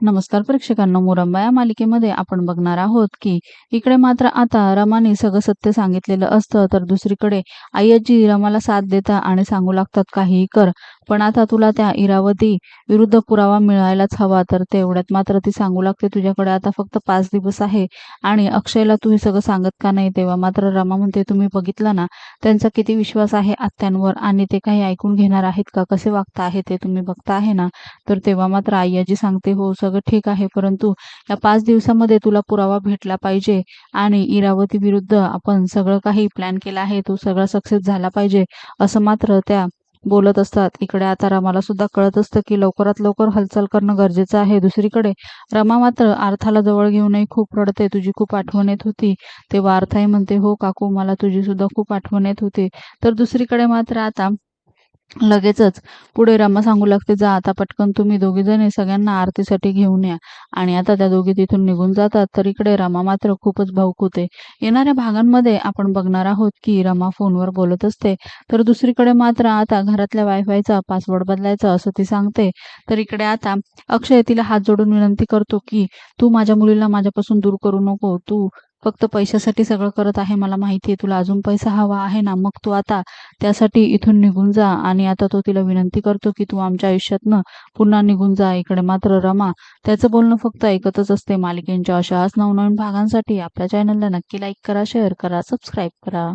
नमस्कार प्रेक्षकांना मुरंबा या मालिकेमध्ये आपण बघणार आहोत की इकडे मात्र आता रमाने सगळं सत्य सांगितलेलं असतं तर दुसरीकडे आय्याजी रमाला साथ देतात आणि सांगू लागतात काहीही कर पण आता तुला त्या इरावती विरुद्ध पुरावा मिळायलाच हवा तर तेवढ्यात मात्र ती सांगू लागते तुझ्याकडे आता फक्त पाच दिवस आहे आणि अक्षयला तू हे सगळं सांगत का नाही? तेव्हा मात्र रमा म्हणते तुम्ही बघितलं ना त्यांचा किती विश्वास आहे आत्यांवर आणि ते काही ऐकून घेणार आहेत का? कसे वागता आहे ते तुम्ही बघता आहे ना? तर तेव्हा मात्र आईयाजी सांगते हो सगळं ठीक आहे परंतु या पाच दिवसामध्ये तुला पुरावा भेटला पाहिजे आणि इरावती विरुद्ध आपण सगळं काही प्लॅन केला आहे तो सगळा सक्सेस झाला पाहिजे. असं मात्र त्या बोलत असतात. इकडे आता रमाला सुद्धा कळत असतं की लवकरात लवकर हालचाल करणं गरजेचं आहे. दुसरीकडे रमा मात्र अर्थाला जवळ घेऊनही खूप रडते. तुझी खूप आठवण येत होती. तेव्हा अर्थाही म्हणते हो काकू मला तुझी सुद्धा खूप आठवण येत होती. तर दुसरीकडे मात्र आता लगेचच. पुढे रमा सांगू लागते जा आता पटकन तुम्ही दोघी जणी सगळ्यांना आरतीसाठी घेऊन या. आणि आता त्या दोघी तिथून निघून जातात तर इकडे रमा मात्र खूपच भाऊक होते. येणाऱ्या भागांमध्ये आपण बघणार आहोत की रमा फोनवर बोलत असते तर दुसरीकडे मात्र आता घरातल्या वायफायचा पासवर्ड बदलायचा असं ती सांगते. तर इकडे आता अक्षय तिला हात जोडून विनंती करतो की तू माझ्या मुलीला माझ्यापासून दूर करू नको तू फक्त पैशासाठी सगळं करत आहे मला माहिती आहे तुला अजून पैसा हवा आहे ना मग तू आता त्यासाठी इथून निघून जा आणि आता तो तिला विनंती करतो की तू आमच्या आयुष्यातनं पुन्हा निघून जा इकडे मात्र रमा त्याचं बोलणं फक्त ऐकतच असते मालिकेंच्या अशाच नवनवीन भागांसाठी आपल्या चॅनलला नक्की लाईक करा शेअर करा सबस्क्राईब करा.